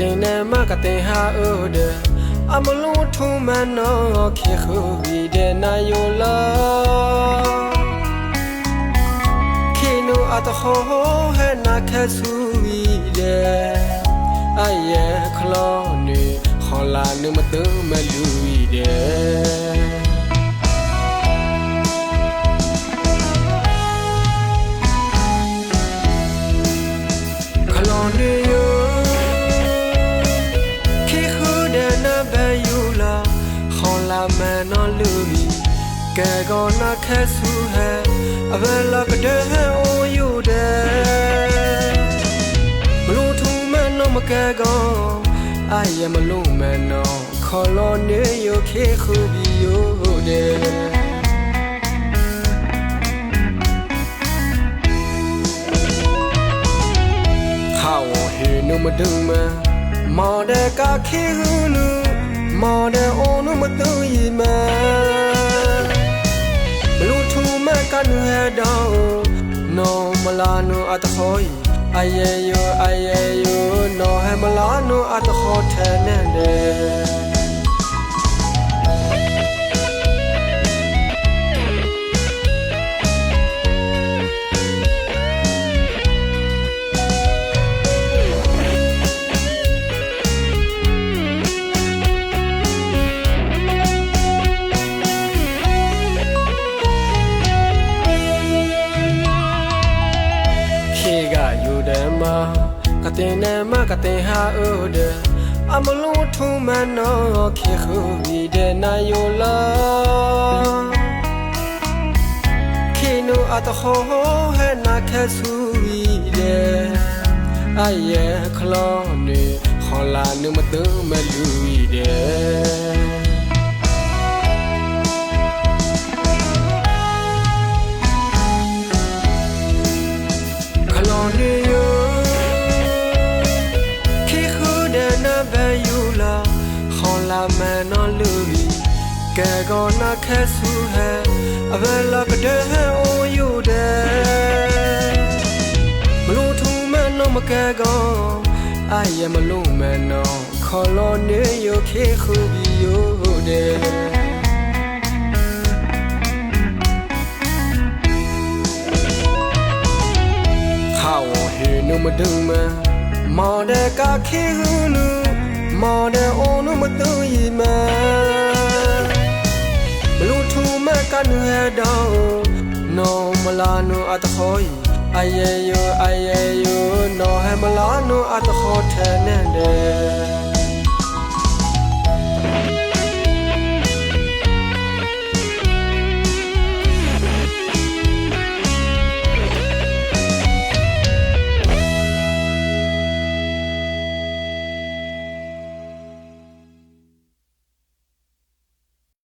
တင်နေမကတင်ဟာအိုဒအမလုံးထုံမနောခေခုဘီတဲ့နာယိုလာခေနူအတခောဟဲနာခဆူဘီတဲ့အယေခလောနေခေါ်လာနမတုမလူဘီတဲ့ ကဲကောနာခဆူဟဲအဘလကတဲ့အိုယူတဲ့မလို့ထူမနော်မကဲကောအာရမလို့မနော်ခေါ်လောနေယခေခုဘီယူတဲ့ခါဝဟေနုမဒုမမော်ဒကခေဟုနုမော်ဒအိုနုမတူယီမ အတခောယအယေယောအယေယောနောဟမလာနုအတခောထဲနဲ့ ယူတယ်မကတင်နေမကတင်ဟာအိုဒအမလုံးထုံမနောခေခုဘီတဲ့နာယိုလာခေနူအတခောဟဲနာခဆူဘီတဲ့အယေခလောနေခေါ်လာနမတုမလူဘီတဲ့ ကဲကောနာခဆူဟဲအဘလကတဲ့အိုယူတဲ့မလို့ထူမနော်မကဲကောအာရမလို့မနော်ခေါ်လောနေယခေခုဘီယူတဲ့ခါဝဟေနုမဒုမမော်ဒကခေဟုနုမော်ဒအိုနုမတူယီမဘလူထူမက နွေတောနောမလာနုအတခောယအယေယောအယေယောနောဟမလာနုအတခောထဲနဲ့တဲ့